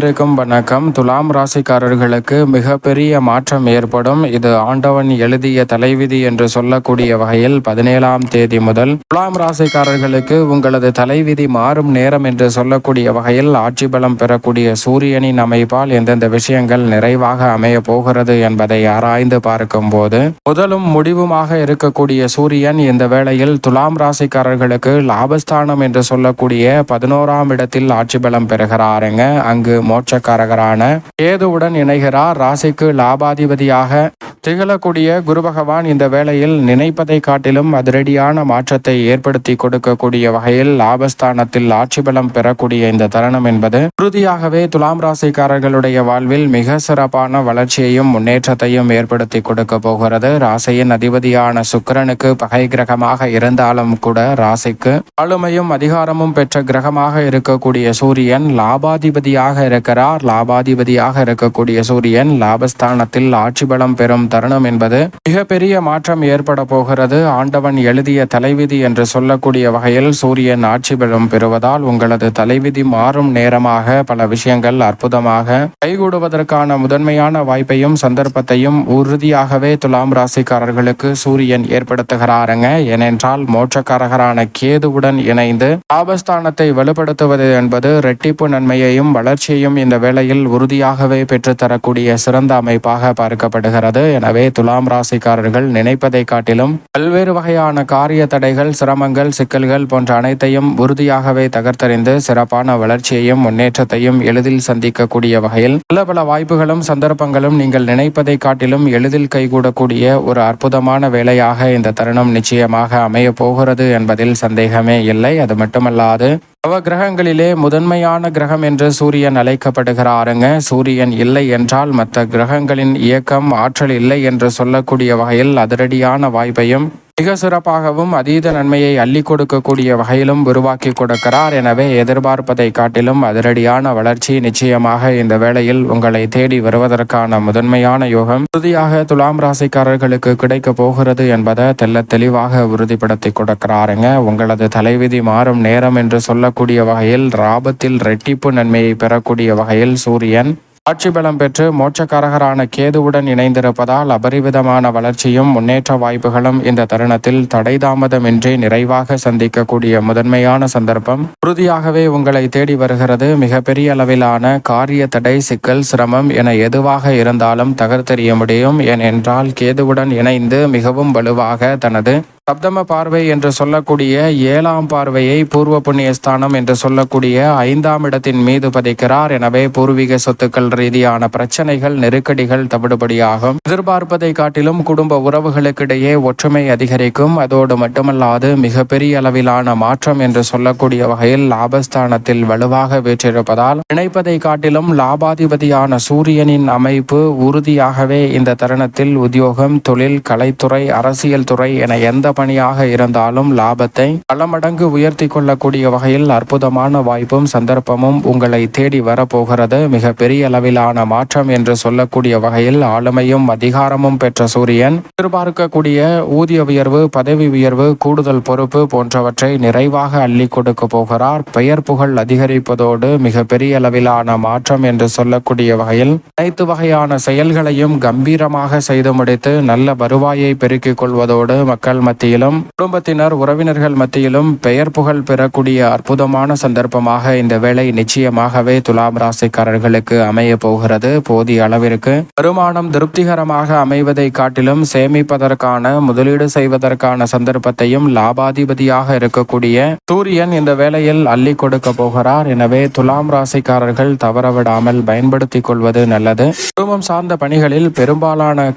இருக்கும் வணக்கம். துலாம் ராசிக்காரர்களுக்கு மிகப்பெரிய மாற்றம் ஏற்படும். இது ஆண்டவன் எழுதிய தலைவிதி என்று சொல்லக்கூடிய வகையில் பதினேழாம் தேதி முதல் துலாம் ராசிக்காரர்களுக்கு உங்களது தலைவிதி மாறும் நேரம் என்று சொல்லக்கூடிய வகையில் ஆட்சி பலம் பெறக்கூடிய சூரியனின் அமைப்பால் எந்தெந்த விஷயங்கள் நிறைவாக அமைய போகிறது என்பதை ஆராய்ந்து பார்க்கும் போது முதலும் முடிவுமாக இருக்கக்கூடிய சூரியன் இந்த வேளையில் துலாம் ராசிக்காரர்களுக்கு லாபஸ்தானம் என்று சொல்லக்கூடிய பதினோராம் இடத்தில் ஆட்சி பலம் பெறுகிறாருங்க. அங்கு மோட்சக்காரகரான கேதுவுடன் இணைகிறார். ராசிக்கு லாபாதிபதியாக திகழக்கூடிய குரு பகவான் இந்த வேளையில் நினைப்பதை காட்டிலும் அதிரடியான மாற்றத்தை ஏற்படுத்தி கொடுக்கக்கூடிய வகையில் லாபஸ்தானத்தில் ஆட்சி பலம் பெறக்கூடிய இந்த தருணம் என்பது உறுதியாகவே துலாம் ராசிக்காரர்களுடைய வாழ்வில் மிக சிறப்பான வளர்ச்சியையும் முன்னேற்றத்தையும் ஏற்படுத்தி கொடுக்க போகிறது. ராசியின் அதிபதியான சுக்கிரனுக்கு பகை கிரகமாக இருந்தாலும் கூட ராசிக்கு ஆளுமையும் அதிகாரமும் பெற்ற கிரகமாக இருக்கக்கூடிய சூரியன் லாபாதிபதியாக இருக்கிறார். லாபாதிபதியாக இருக்கக்கூடிய சூரியன் லாபஸ்தானத்தில் ஆட்சி பலம் பெறும் தருணம் என்பது மிகப்பெரிய மாற்றம் ஏற்பட போகிறது. ஆண்டவன் எழுதிய தலைவிதி என்று சொல்லக்கூடிய வகையில் சூரியன் ஆட்சி பலம் பெறுவதால் உங்களது தலைவிதி மாறும் நேரமாக பல விஷயங்கள் அற்புதமாக கைகூடுவதற்கான முதன்மையான வாய்ப்பையும் சந்தர்ப்பத்தையும் உறுதியாகவே துலாம் ராசிக்காரர்களுக்கு சூரியன் ஏற்படுத்துகிறாருங்க. ஏனென்றால் மோட்சக்காரகரான கேதுவுடன் இணைந்து ஆபஸ்தானத்தை வலுப்படுத்துவது என்பது ரெட்டிப்பு நன்மையையும் வளர்ச்சியையும் இந்த வேளையில் உறுதியாகவே பெற்றுத்தரக்கூடிய சிறந்த அமைப்பாக பார்க்கப்படுகிறது. எனவே துலாம் ராசிக்காரர்கள் நினைப்பதை காட்டிலும் பல்வேறு வகையான காரிய தடைகள் சிரமங்கள் சிக்கல்கள் போன்ற அனைத்தையும் உறுதியாகவே தகர்த்தறிந்து சிறப்பான வளர்ச்சியையும் முன்னேற்றத்தையும் எளிதில் சந்திக்கக்கூடிய வகையில் பல பல வாய்ப்புகளும் சந்தர்ப்பங்களும் நீங்கள் நினைப்பதை காட்டிலும் எளிதில் கைகூடக்கூடிய ஒரு அற்புதமான வேலையாக இந்த தருணம் நிச்சயமாக அமைய போகிறது என்பதில் சந்தேகமே இல்லை. அது மட்டுமல்லாது நவ கிரகங்களிலே முதன்மையான கிரகம் என்று சூரியன் அழைக்கப்படுகிறாருங்க. சூரியன் இல்லை என்றால் மற்ற கிரகங்களின் இயக்கம் ஆற்றல் இல்லை என்று சொல்லக்கூடிய வகையில் அதிரடியான வாய்ப்பையும் மிக சிறப்பாகவும் அதீத நன்மையை அள்ளி கொடுக்கக்கூடிய வகையிலும் உருவாக்கி கொடுக்கிறார். எனவே எதிர்பார்ப்பதை காட்டிலும் அதிரடியான வளர்ச்சி நிச்சயமாக இந்த வேளையில் உங்களை தேடி வருவதற்கான முதன்மையான யோகம். உறுதியாக துலாம் ராசிக்காரர்களுக்கு கிடைக்க போகிறது என்பதை தெல்ல தெளிவாக உறுதிப்படுத்தி கொடுக்கிறாருங்க. உங்களது தலைவிதி மாறும் நேரம் என்று சொல்லக்கூடிய வகையில் ராபத்தில் ரெட்டிப்பு நன்மையை பெறக்கூடிய வகையில் சூரியன் ஆட்சி பலம் பெற்று மோட்சக்காரகரான கேதுவுடன் இணைந்திருப்பதால் அபரிவிதமான வளர்ச்சியும் முன்னேற்ற வாய்ப்புகளும் இந்த தருணத்தில் தடைதாமதமின்றி நிறைவாக சந்திக்கக்கூடிய முதன்மையான சந்தர்ப்பம். உறுதியாகவே உங்களை தேடி வருகிறது மிகப்பெரிய அளவிலான காரிய தடை சிக்கல் சிரமம் என எதுவாக இருந்தாலும் தகர்த்தெறிய முடியும். ஏனென்றால் கேதுவுடன் இணைந்து மிகவும் வலுவாக தனது சப்தம பார்வை என்று சொல்லக்கூடிய ஏழாம் பார்வையை பூர்வ புண்ணியஸ்தானம் என்று சொல்லக்கூடிய ஐந்தாம் இடத்தின் மீது பதிக்கிறார். எனவே பூர்வீக சொத்துக்கள் ரீதியான பிரச்சனைகள் நெருக்கடிகள் தவிடுபடியாகும். எதிர்பார்ப்பதை காட்டிலும் குடும்ப உறவுகளுக்கிடையே ஒற்றுமை அதிகரிக்கும். அதோடு மட்டுமல்லாது மிகப்பெரிய அளவிலான மாற்றம் என்று சொல்லக்கூடிய வகையில் லாபஸ்தானத்தில் வலுவாக வீற்றிருப்பதால் நினைப்பதை காட்டிலும் லாபாதிபதியான சூரியனின் அமைப்பு உறுதியாகவே இந்த தருணத்தில் உத்தியோகம் தொழில் கலைத்துறை அரசியல் துறை என எந்த பணியாக இருந்தாலும் லாபத்தை பல மடங்கு உயர்த்தி கொள்ளக்கூடிய வகையில் அற்புதமான வாய்ப்பும் சந்தர்ப்பமும் உங்களை தேடி வரப்போகிறது. மிக பெரிய அளவிலான மாற்றம் என்று சொல்லக்கூடிய வகையில் ஆளுமையும் அதிகாரமும் பெற்ற சூரியன் எதிர்பார்க்கக்கூடிய ஊதிய உயர்வு பதவி உயர்வு கூடுதல் பொறுப்பு போன்றவற்றை நிறைவாக அள்ளி கொடுக்க போகிறார். பெயர் புகழ் அதிகரிப்பதோடு மிக பெரிய அளவிலான மாற்றம் என்று சொல்லக்கூடிய வகையில் அனைத்து வகையான செயல்களையும் கம்பீரமாக செய்து முடித்து நல்ல வருவாயை பெருக்கிக் கொள்வதோடு மக்கள் மத்திய மத்தியிலும் குடும்பத்தினர் உறவினர்கள் மத்தியிலும் பெயர் புகழ் பெறக்கூடிய அற்புதமான சந்தர்ப்பமாக இந்த வேலை நிச்சயமாகவே துலாம் ராசிக்காரர்களுக்கு அமைய போகிறது. போதிய அளவிற்கு வருமானம் திருப்திகரமாக அமைவதை காட்டிலும் சேமிப்பதற்கான முதலீடு செய்வதற்கான சந்தர்ப்பத்தையும் லாபாதிபதியாக இருக்கக்கூடிய சூரியன் இந்த வேளையில் அள்ளி கொடுக்க போகிறார். எனவே துலாம் ராசிக்காரர்கள் தவறவிடாமல் பயன்படுத்திக் கொள்வது நல்லது. குடும்பம் சார்ந்த பணிகளில் பெரும்பாலான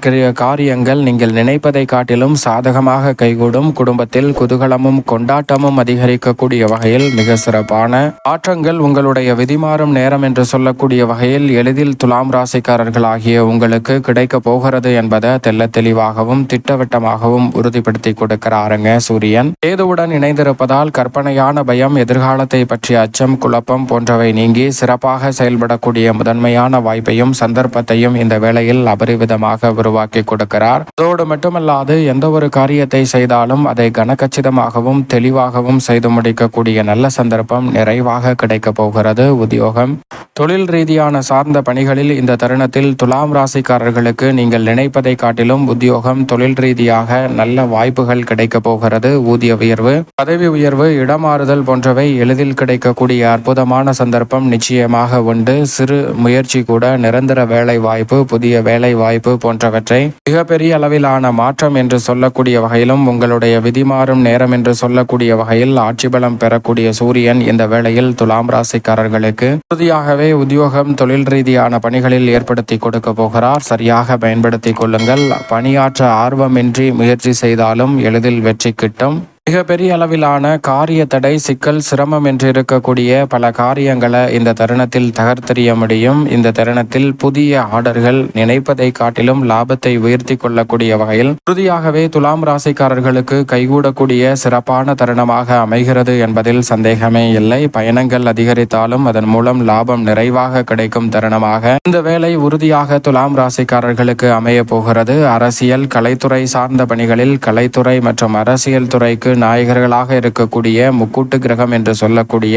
காரியங்கள் நீங்கள் நினைப்பதை காட்டிலும் சாதகமாக கைகூடும் கைகூடும் குடும்பத்தில் குதூகலமும் கொண்டாட்டமும் அதிகரிக்கக்கூடிய வகையில் மிக சிறப்பான மாற்றங்கள் உங்களுடைய விதிமாறும் நேரம் என்று சொல்லக்கூடிய வகையில் எளிதில் துலாம் ராசிக்காரர்கள் ஆகிய உங்களுக்கு கிடைக்க போகிறது என்பதை தெல்ல தெளிவாகவும் திட்டவட்டமாகவும் உறுதிப்படுத்தி கொடுக்கிறாருங்க சூரியன். கேதுவுடன் இணைந்திருப்பதால் கற்பனையான பயம் எதிர்காலத்தை பற்றிய அச்சம் குழப்பம் போன்றவை நீங்கி சிறப்பாக செயல்படக்கூடிய முதன்மையான வாய்ப்பையும் சந்தர்ப்பத்தையும் இந்த வேளையில் அபரிவிதமாக உருவாக்கி கொடுக்கிறார். அதோடு மட்டுமல்லாது எந்த ஒரு காரியத்தை செய்ய செய்தாலும் அதை கனக்கச்சிதமாகவும் தெளிவாகவும் செய்து முடிக்கக்கூடிய நல்ல சந்தர்ப்பம் நிறைவாக கிடைக்கப் போகிறது. உத்தியோகம். தொழில் ரீதியான சார்ந்த பணிகளில் இந்த தருணத்தில் துலாம் ராசிக்காரர்களுக்கு நீங்கள் நினைப்பதை காட்டிலும் உத்தியோகம் தொழில் ரீதியாக நல்ல வாய்ப்புகள் கிடைக்கப் போகிறது. ஊதிய உயர்வு பதவி உயர்வு இடமாறுதல் போன்றவை எளிதில் கிடைக்கக்கூடிய அற்புதமான சந்தர்ப்பம் நிச்சயமாக உண்டு. சிறு முயற்சி கூட நிரந்தர வேலை வாய்ப்பு புதிய வேலை வாய்ப்பு போன்றவற்றை மிகப்பெரிய அளவிலான மாற்றம் என்று சொல்லக்கூடிய வகையிலும் உங்களுடைய விதிமாறும் நேரம் என்று சொல்லக்கூடிய வகையில் ஆட்சி பலம் பெறக்கூடிய சூரியன் இந்த வேளையில் துலாம் ராசிக்காரர்களுக்கு உறுதியாகவே உத்தியோகம் தொழில் ரீதியான பணிகளில் ஏற்படுத்தி கொடுக்க போகிறார். சரியாக பயன்படுத்தி கொள்ளுங்கள். பணியாற்ற ஆர்வமின்றி முயற்சி செய்தாலும் எளிதில் வெற்றி கிட்டும். மிகப்பெரிய அளவிலான காரிய தடை சிக்கல் சிரமம் என்று இருக்கக்கூடிய பல காரியங்களை இந்த தருணத்தில் தகர்த்தெறிய முடியும். இந்த தருணத்தில் புதிய ஆர்டர்கள் நினைப்பதை காட்டிலும் லாபத்தை உயர்த்தி கொள்ளக்கூடிய வகையில் உறுதியாகவே துலாம் ராசிக்காரர்களுக்கு கைகூடக்கூடிய சிறப்பான தருணமாக அமைகிறது என்பதில் சந்தேகமே இல்லை. பயணங்கள் அதிகரித்தாலும் அதன் மூலம் லாபம் நிறைவாக கிடைக்கும் தருணமாக இந்த வேலை உறுதியாக துலாம் ராசிக்காரர்களுக்கு அமைய போகிறது. அரசியல் கலைத்துறை சார்ந்த பணிகளில் கலைத்துறை மற்றும் அரசியல் துறைக்கு நாயகர்களாக இருக்கக்கூடிய முக்கூட்டு கிரகம் என்று சொல்லக்கூடிய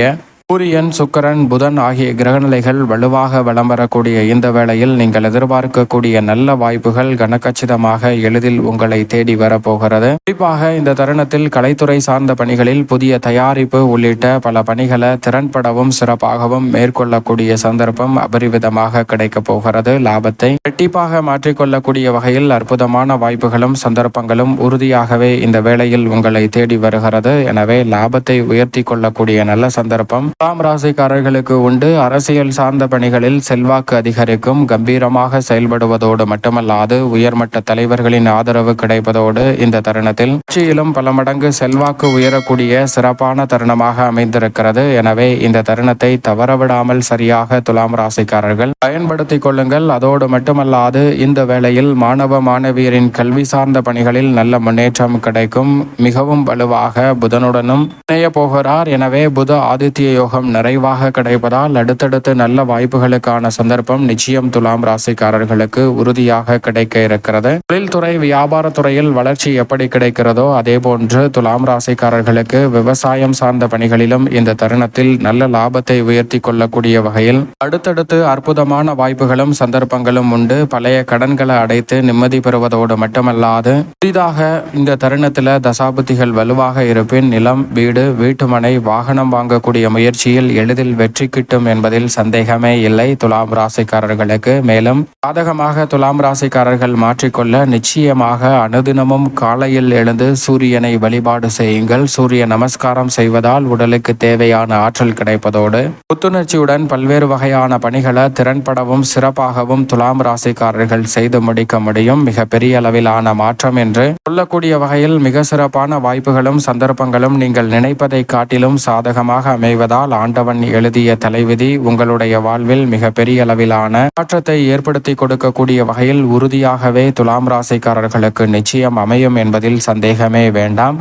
சூரியன் சுக்கரன் புதன் ஆகிய கிரகநிலைகள் வலுவாக வலம் வரக்கூடிய இந்த வேளையில் நீங்கள் எதிர்பார்க்கக்கூடிய நல்ல வாய்ப்புகள் கனக்கச்சிதமாக எளிதில் உங்களை தேடி வரப்போகிறது. குறிப்பாக இந்த தருணத்தில் கலைத்துறை சார்ந்த பணிகளில் புதிய தயாரிப்பு உள்ளிட்ட பல பணிகளை திறன்படவும் சிறப்பாகவும் மேற்கொள்ளக்கூடிய சந்தர்ப்பம் அபரிவிதமாக கிடைக்கப் போகிறது. லாபத்தை இரட்டிப்பாக மாற்றிக்கொள்ளக்கூடிய வகையில் அற்புதமான வாய்ப்புகளும் சந்தர்ப்பங்களும் உறுதியாகவே இந்த வேளையில் உங்களை தேடி வருகிறது. எனவே லாபத்தை உயர்த்தி கொள்ளக்கூடிய நல்ல சந்தர்ப்பம் துலாம் ராசிக்காரர்களுக்கு உண்டு. அரசியல் சார்ந்த பணிகளில் செல்வாக்கு அதிகரிக்கும். கம்பீரமாக செயல்படுவதோடு மட்டுமல்லாது உயர்மட்ட தலைவர்களின் ஆதரவு கிடைப்பதோடு இந்த தருணத்தில் கட்சியிலும் பல மடங்கு செல்வாக்கு உயரக்கூடிய சிறப்பான தருணமாக அமைந்திருக்கிறது. எனவே இந்த தருணத்தை தவறவிடாமல் சரியாக துலாம் ராசிக்காரர்கள் பயன்படுத்திக் கொள்ளுங்கள். அதோடு மட்டுமல்லாது இந்த வேளையில் மாணவ மாணவியரின் கல்வி சார்ந்த பணிகளில் நல்ல முன்னேற்றம் கிடைக்கும். மிகவும் வலுவாக புதனுடனும் இணைய போகிறார். எனவே புத ஆதித்ய யோகம் நிறைவாக கிடைப்பதால் அடுத்தடுத்து நல்ல வாய்ப்புகளுக்கான சந்தர்ப்பம் நிச்சயம் துலாம் ராசிக்காரர்களுக்கு உறுதியாக கிடைக்க இருக்கிறது. தொழில்துறை வியாபாரத்துறையில் வளர்ச்சி எப்படி கிடைக்கிறதோ அதே போன்று துலாம் ராசிக்காரர்களுக்கு விவசாயம் சார்ந்த பணிகளிலும் இந்த தருணத்தில் நல்ல லாபத்தை உயர்த்தி கொள்ளக்கூடிய வகையில் அடுத்தடுத்து அற்புதமான வாய்ப்புகளும் சந்தர்ப்பங்களும் உண்டு. பழைய கடன்களை அடைத்து நிம்மதி பெறுவதோடு மட்டுமல்லாது புதிதாக இந்த தருணத்தில் தசாபுத்திகள் வலுவாக இருப்பின் நிலம் வீடு வீட்டுமனை வாகனம் வாங்கக்கூடிய முயற்சி முயற்சியில் எளிதில் வெற்றி கிட்டும் என்பதில் சந்தேகமே இல்லை. துலாம் ராசிக்காரர்களுக்கு மேலும் சாதகமாக துலாம் ராசிக்காரர்கள் மாற்றிக்கொள்ள நிச்சயமாக அனுதினமும் காலையில் எழுந்து சூரியனை வழிபாடு செய்யுங்கள். சூரிய நமஸ்காரம் செய்வதால் உடலுக்கு தேவையான ஆற்றல் கிடைப்பதோடு புத்துணர்ச்சியுடன் பல்வேறு வகையான பணிகளை திறன்படவும் சிறப்பாகவும் துலாம் ராசிக்காரர்கள் செய்து முடிக்க முடியும். மிக பெரிய அளவிலான மாற்றம் என்று சொல்லக்கூடிய வகையில் மிக சிறப்பான வாய்ப்புகளும் சந்தர்ப்பங்களும் நீங்கள் நினைப்பதை காட்டிலும் சாதகமாக அமைவதால் ஆண்டவன் எழுதிய தலைவிதி உங்களுடைய வாழ்வில் மிக பெரிய அளவிலான மாற்றத்தை ஏற்படுத்தி கொடுக்கக்கூடிய வகையில் உறுதியாகவே துலாம் ராசிக்காரர்களுக்கு நிச்சயம் அமையும் என்பதில் சந்தேகமே வேண்டாம்.